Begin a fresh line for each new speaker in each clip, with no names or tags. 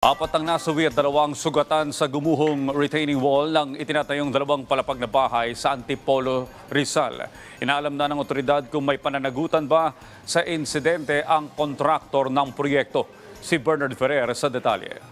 Apat ang nasuwi at dalawang sugatan sa gumuhong retaining wall ng itinatayong dalawang palapag na bahay sa Antipolo, Rizal. Inaalam na ng otoridad kung may pananagutan ba sa insidente ang kontraktor ng proyekto. Si Bernard Ferrer sa detalye.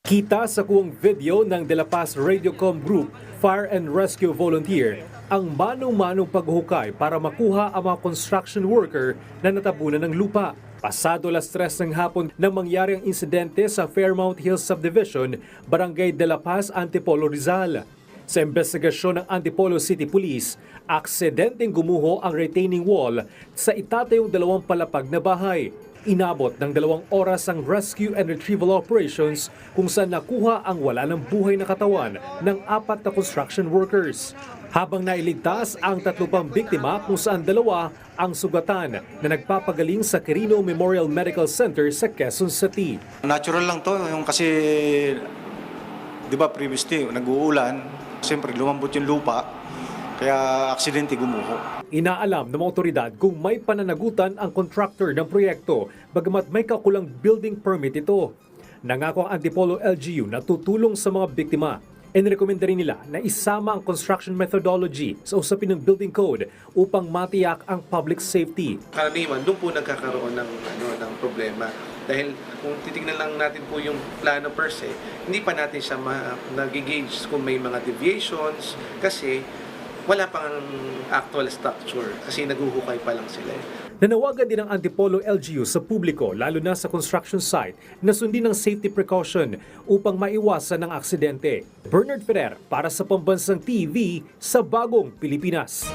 Kita sa kuwang video ng De La Paz Radiocom Group Fire and Rescue Volunteer ang manong-manong paghukay para makuha ang mga construction worker na natabunan ng lupa. Pasado alas tres ng hapon nang mangyari ang insidente sa Fairmount Hills Subdivision, Barangay De La Paz, Antipolo, Rizal. Sa investigasyon ng Antipolo City Police, aksidenteng gumuho ang retaining wall sa itatayong dalawang palapag na bahay. Inabot ng dalawang oras ang rescue and retrieval operations kung saan nakuha ang wala ng buhay na katawan ng apat na construction workers. Habang nailigtas ang tatlo pang biktima kung saan dalawa ang sugatan na nagpapagaling sa Quirino Memorial Medical Center sa Quezon City.
Natural lang to, yung kasi, di ba previously, nag-uulan, siyempre lumambot yung lupa, kaya aksidente gumuho.
Inaalam ng mga otoridad kung may pananagutan ang contractor ng proyekto bagamat may kakulang building permit ito. Nangako ang Antipolo LGU na tutulong sa mga biktima. Inirekomenda rin nila na isama ang construction methodology sa usapin ng building code upang matiyak ang public safety.
karaniwan, doon po nagkakaroon ng, ano, ng problema. Dahil kung titignan lang natin po yung plano per se, hindi pa natin siya ma- nag-gauge kung may mga deviations kasi wala pang actual structure kasi naguhukay pa lang sila. eh.
Nanawagan din ang Antipolo LGU sa publiko lalo na sa construction site na sundin ang safety precaution upang maiwasan ang aksidente. Bernard Ferrer para sa Pambansang TV sa Bagong Pilipinas.